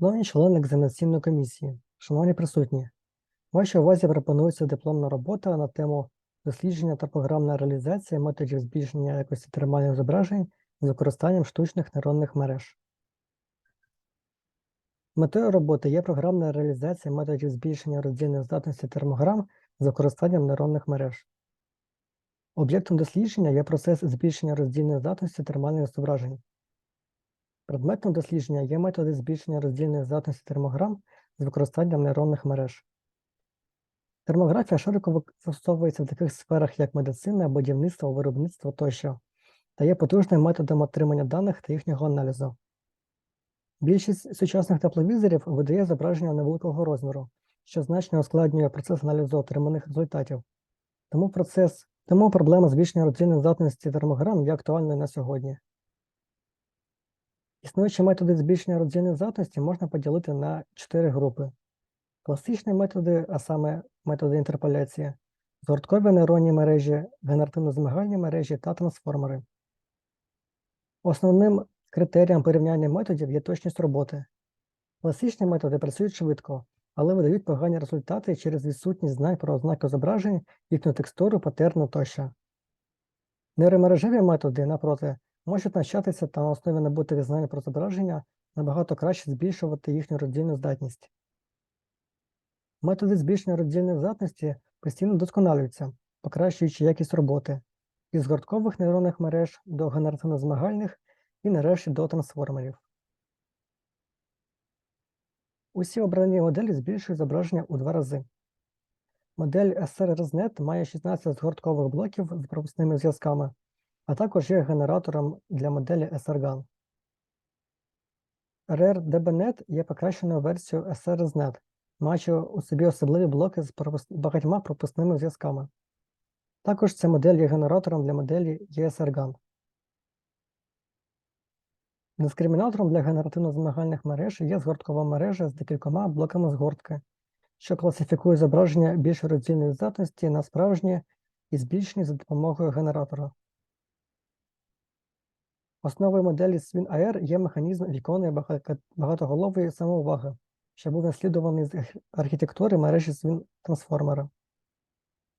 Шановні члени екзаменаційної комісії, шановні присутні, вашій увазі пропонується дипломна робота на тему дослідження та програмна реалізація методів збільшення якості термальних зображень з використанням штучних нейронних мереж. Метою роботи є програмна реалізація методів збільшення роздільної здатності термограм з використанням нейронних мереж. Об'єктом дослідження є процес збільшення роздільної здатності термальних зображень. Предметом дослідження є методи збільшення роздільної здатності термограм з використанням нейронних мереж. Термографія широко використовується в таких сферах, як медицина, будівництво, виробництво тощо, та є потужним методом отримання даних та їхнього аналізу. Більшість сучасних тепловізорів видає зображення невеликого розміру, що значно ускладнює процес аналізу отриманих результатів. Тому процес, тому проблема збільшення роздільної здатності термограм є актуальною на сьогодні. Існуючі методи збільшення роздільної здатності можна поділити на чотири групи. Класичні методи, а саме методи інтерполяції, згорткові нейронні мережі, генеративно-змагальні мережі та трансформери. Основним критерієм порівняння методів є точність роботи. Класичні методи працюють швидко, але видають погані результати через відсутність знань про ознаки зображень, їхню текстуру, патерну тощо. Нейромережеві методи, напроти, можуть навчатися та на основі набутих знань про зображення набагато краще збільшувати їхню роздільну здатність. Методи збільшення роздільної здатності постійно досконалюються, покращуючи якість роботи із гурткових нейронних мереж до генеративно-змагальних і нарешті до трансформерів. Усі обрані моделі збільшують зображення у два рази. Модель SR-ResNet має 16 згорткових блоків з пропускними зв'язками, а також є генератором для моделі SRGAN. RR-DBNet є покращеною версією SR-ResNet, маючи у собі особливі блоки з багатьма пропускними зв'язками. Також ця модель є генератором для моделі ESRGAN. Дискримінатором для генеративно-змагальних мереж є згорткова мережа з декількома блоками згортки, що класифікує зображення більш роздільної здатності на справжні і збільшені за допомогою генератора. Основою моделі SWIN-AR є механізм віконної багатоголової самоуваги, що був наслідуваний з архітектури мережі SWIN-трансформера.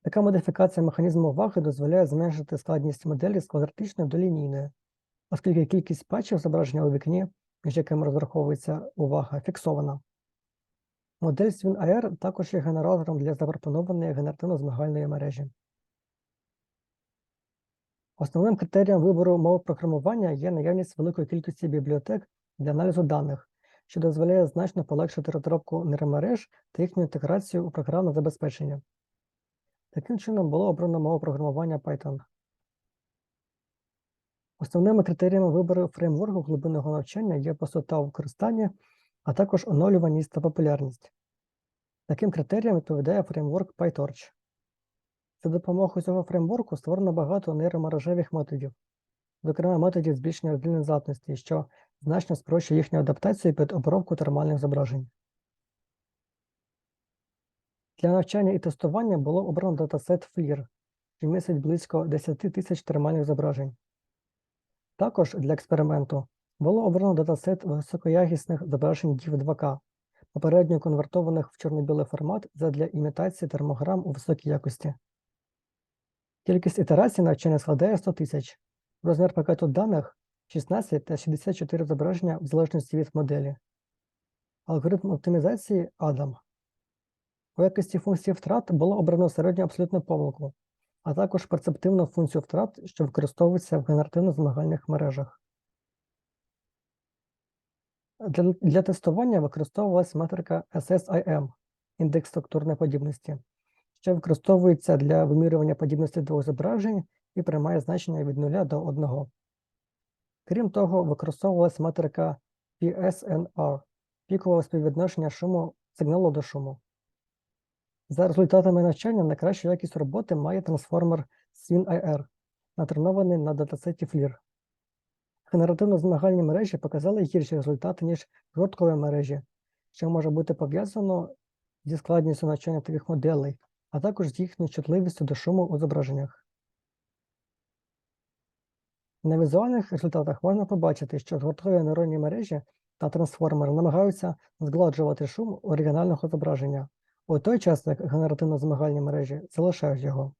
Така модифікація механізму уваги дозволяє зменшити складність моделі з квадратичної до лінійної, оскільки кількість патчів зображення у вікні, між якими розраховується увага, фіксована. Модель SWIN-AR також є генератором для запропонованої генеративно-змагальної мережі. Основним критерієм вибору мови програмування є наявність великої кількості бібліотек для аналізу даних, що дозволяє значно полегшити розробку нейромереж та їхню інтеграцію у програмне забезпечення. Таким чином було обрано мову програмування Python. Основними критеріями вибору фреймворку глибинного навчання є простота у використанні, а також оновлюваність та популярність. Таким критеріям відповідає фреймворк PyTorch. За допомогою цього фреймворку створено багато нейромережевих методів, зокрема методів збільшення роздільної здатності, що значно спрощує їхню адаптацію під обробку термальних зображень. Для навчання і тестування було обрано датасет FLIR, що містить близько 10 тисяч термальних зображень. Також для експерименту було обрано датасет високоякісних зображень DIV2K, попередньо конвертованих в чорно-білий формат задля імітації термограм у високій якості. Кількість ітерацій навчання складає 100 тисяч. Розмір пакету даних 16 та 64 зображення в залежності від моделі. Алгоритм оптимізації ADAM. У якості функції втрат було обрано середню абсолютну помилку, а також перцептивну функцію втрат, що використовується в генеративно-змагальних мережах. Для, для тестування використовувалась метрика SSIM – індекс структурної подібності, що використовується для вимірювання подібності двох зображень і приймає значення від 0 до 1. Крім того, використовувалась метрика PSNR – пікового співвідношення шуму сигналу до шуму. За результатами навчання найкращу якість роботи має трансформер SWIN-IR, натренований на датасеті FLIR. Генеративно-змагальні мережі показали гірші результати, ніж гурткові мережі, що може бути пов'язано зі складністю навчання таких моделей, а також з їхньою чутливістю до шуму у зображеннях. На візуальних результатах можна побачити, що згортові нейронні мережі та трансформер намагаються згладжувати шум оригінального зображення, у той час як генеративно-змагальні мережі залишають його.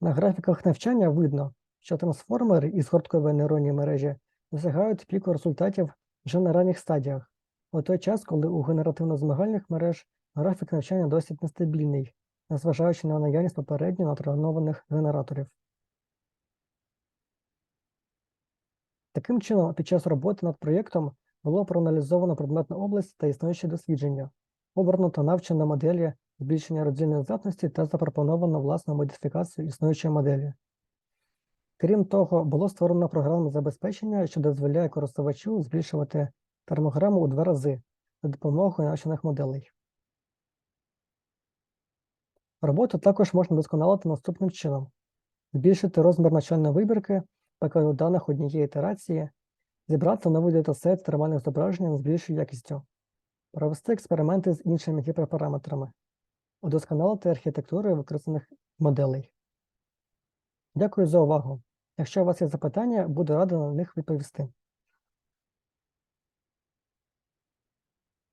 На графіках навчання видно, що трансформери із гурткової нейронної мережі досягають піку результатів вже на ранніх стадіях, у той час, коли у генеративно-змагальних мереж графік навчання досить нестабільний, незважаючи на наявність попередньо натренованих генераторів. Таким чином, під час роботи над проєктом було проаналізовано предметну область та існуючі дослідження, обрано та навчено моделі збільшення роздільної здатності та запропоновано власну модифікацію існуючої моделі. Крім того, було створено програмне забезпечення, що дозволяє користувачу збільшувати термограму у два рази за допомогою навчених моделей. Роботу також можна вдосконалити наступним чином: збільшити розмір начальної вибірки, пакету даних однієї ітерації, зібрати новий датасет термальних зображень з більшою якістю, провести експерименти з іншими гіперпараметрами, удосконалити архітектури використаних моделей. Дякую за увагу. Якщо у вас є запитання, буду радий на них відповісти.